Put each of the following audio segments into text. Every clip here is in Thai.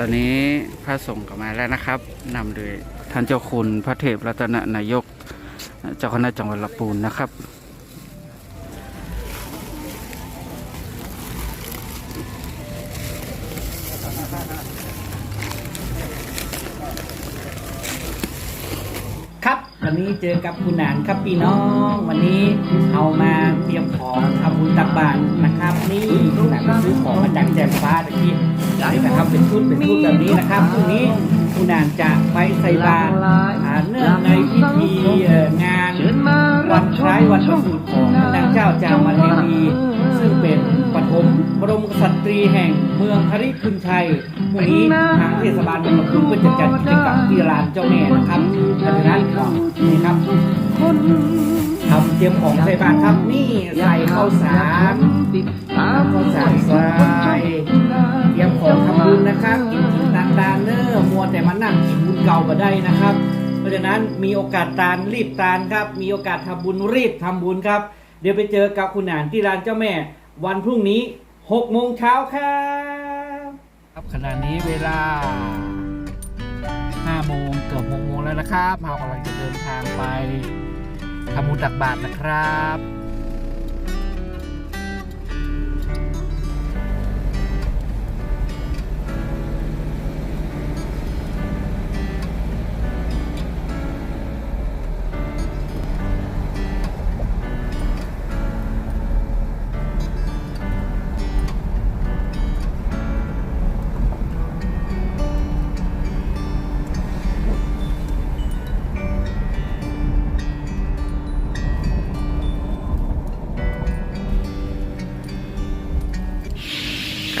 ตอนนี้พระสงฆ์ก็มาแล้วนะครับนำโดยท่านเจ้าคุณพระเทพรัตนนายก เจ้าคณะจังหวัดลำพูนนะครับ ครับวันนี้เจอกับคุณหนานครับพี่น้อง วันนี้เอามาเตรียมของทำบุญตักบาตรนะครับ นี่คุณหนานไปซื้อของมาจากแจ่มฟ้าตะกี้ ชุดเป็นชุดแบบนี้นะครับพรุ่งนี้คุณนานจะไปใส่บาตรเนื่องในพิธีงานวันคล้ายวันประสูติของนางเจ้าจามาเทวีซึ่งเป็นปฐมบรมกษัตรีแห่งเมืองฮริพุนชัยพรุ่งนี้ทางเทศบาลเมืองพูนก็จะจัดกิจกรรมที่ลานเจ้าแม่นะครับดังนั้นก็นี่ครับทำเตรียมของใส่บาตรครับนี่ใส่ข้าวสารข้าวสาร กินบุญเก่ามาได้นะครับ เพราะฉะนั้นมีโอกาสตานรีบตานครับ มีโอกาสทำบุญรีบทำบุญครับ เดี๋ยวไปเจอกับคุณหนานที่ร้านเจ้าแม่ วันพรุ่งนี้6โมงเช้าครับครับขณะนี้เวลา5โมงเกือบ6โมงแล้วนะครับเรากำลังจะเดินทางไปทำบุญตักบาตรนะครับ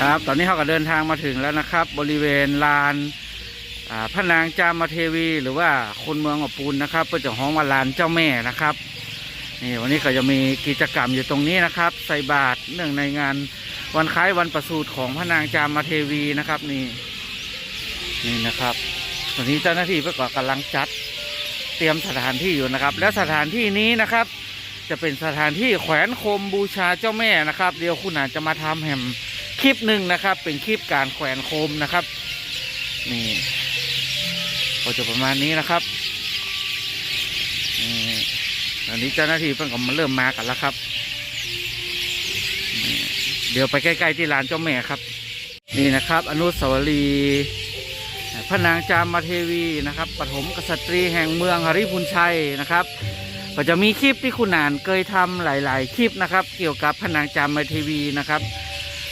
ครับ ตอนนี้เขาก็เดินทางมาถึงแล้วนะครับ บริเวณลานพระนางจามาเทวี หรือว่าคนเมืองอปูนนะครับเพื่อจะห้องวาลานเจ้าแม่นะครับนี่วันนี้ก็จะมีกิจกรรมอยู่ตรงนี้นะครับ ใส่บาตรเนื่องในงานวันคล้ายวันประสูติของพระนางจามาเทวีนะครับนี่นี่นะครับวันนี้เจ้าหน้าที่ประก็กำลังจัดเตรียมสถานที่อยู่นะครับ และสถานที่นี้นะครับ จะเป็นสถานที่แขวนโคมบูชาเจ้าแม่นะครับ เดี๋ยวคุณอาจจะมาทำแฮม คลิปหนึ่งนะครับ เป็นคลิปการแขวนโคมนะครับ นี่ก็จะประมาณนี้นะครับนี่ตอนนี้เจ้าหน้าที่เพิ่งก็มาเริ่มมากันแล้วครับ เดี๋ยวไปใกล้ๆที่ลานเจ้าแม่ครับ นี่นะครับ อนุสาวรีย์พระนางจามเทวีนะครับ ปฐมกษัตรีแห่งเมืองหริพุนชัยนะครับ ก็จะมีคลิปที่คุณนานเคยทำหลาย ๆ คลิปนะครับ เกี่ยวกับพระนางจามเทวีนะครับ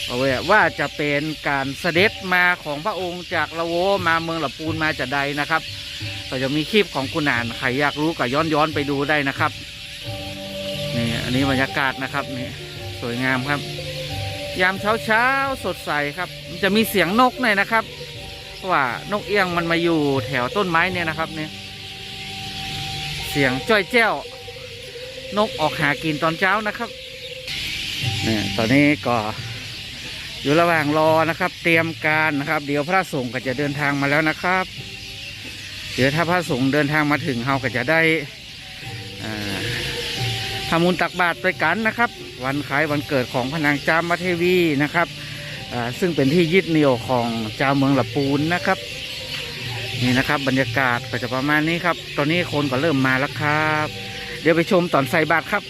เอาไว้ว่าจะเป็นการเสด็จมาของพระองค์จากละโวมาเมืองหละปูนมาจากใดนะครับ ก็จะมีคลิปของคุณนานใครอยากรู้ก็ย้อนย้อนไปดูได้นะครับนี่อันนี้บรรยากาศนะครับนี่สวยงามครับ ยามเช้าเช้าสดใสครับ จะมีเสียงนกหน่อยนะครับว่านกเอี้ยงมันมาอยู่แถวต้นไม้เนี่ยนะครับเนี่ยเสียงจ้อยแจ้วนกออกหากินตอนเช้านะครับเนี่ยตอนนี้ก็ อยู่ระหว่างรอนะครับ เตรียมการนะครับ เดี๋ยวพระสงฆ์ก็จะเดินทางมาแล้วนะครับ เดี๋ยวถ้าพระสงฆ์เดินทางมาถึงเราก็จะได้ทำบุญตักบาตรด้วยกันนะครับ วันคล้ายวันเกิดของพนางจามเทวีนะครับซึ่งเป็นที่ยึดเหนี่ยวของจ้าเมืองละปูนนะครับนี่นะครับ บรรยากาศก็จะประมาณนี้ครับ ตอนนี้คนก็เริ่มมาแล้วครับ เดี๋ยวไปชมตอนใส่บาตรครับ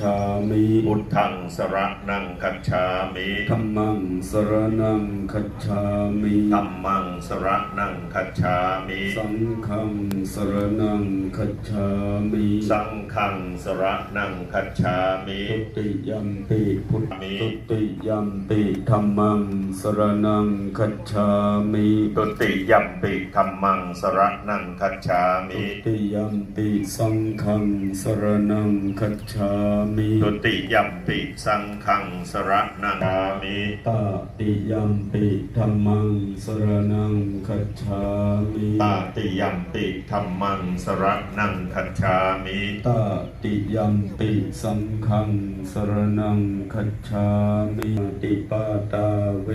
ชามิพุทธังสระนังคัจฉามิธรรมังสรนังคัจฉามิธัมมังสระนังคัจฉามิสังฆังสรนังคัจฉามิสังฆังสระนังคัจฉามิตุติยัมปิพุทธมิตุติยัมปิธรรมังสรนังคัจฉามิตุติยัมปิธัมมังสระนังคัจฉามิตุติยัมปิสังฆังสรนังคัจฉามิตุติยัมปิสังฆังสระนังคัจฉามิตาติยัมปิธรรมังสรนังคัจฉามิตาติยัมปิธัมมังสระนังคัจฉามิตาติยัมปิสังฆังสรนังคัจฉามิติปาตาเว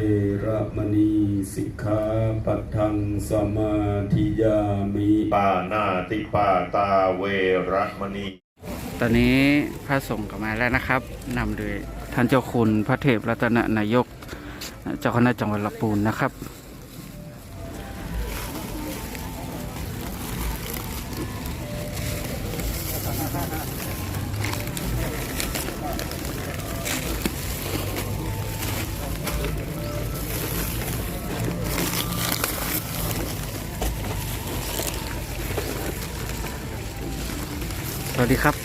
ระมณีสิกขาปัทังสมาธิยามิ ปานาติปาตาเวระมณี ตอนนี้พระสงฆ์ก็มาแล้วนะครับนำโดยท่านเจ้าคุณพระเทพรัตนนายก เจ้าคณะจังหวัดลำปูนนะครับ สวัสดีครับ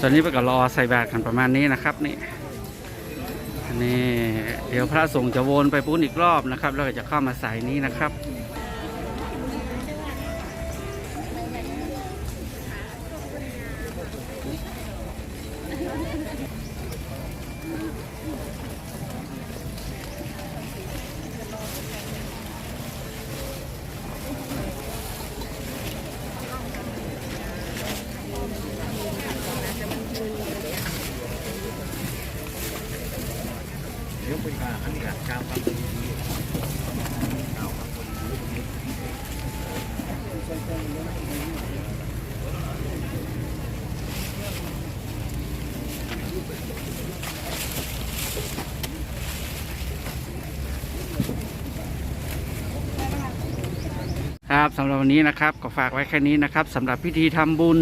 ตอนนี้ไปก็รอใส่บาตรกันประมาณนี้นะครับนี่นี่เดี๋ยวพระสงฆ์จะวนไปปุ้นอีกรอบนะครับแล้วก็จะเข้ามาใส่นี้นะครับ ครับสำหรับวันนี้นะครับก็ฝากไว้แค่นี้นะครับสำหรับพิธีทำบุญ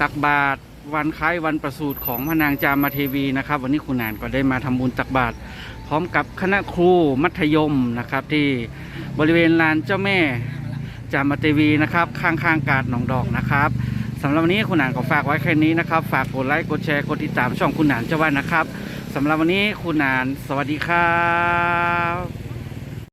ตักบาตรวันคล้ายวันประสูติของพระนางจามาเทวีนะครับ วันนี้คุณนานก็ได้มาทำบุญตักบาตร ร้อมกับคณะครูมัธยมนะครับที่บริเวณลานเจ้าแม่จามาเทวีนะครับ ข้างๆกาดหนองดอกนะครับสำหรับวันนี้คุณหนานก็ฝากไว้แค่นี้นะครับ ฝากกดไลค์กดแชร์กดติดตามช่องคุณหนานเจ้าวันนะครับสำหรับวันนี้คุณหนานสวัสดีครับ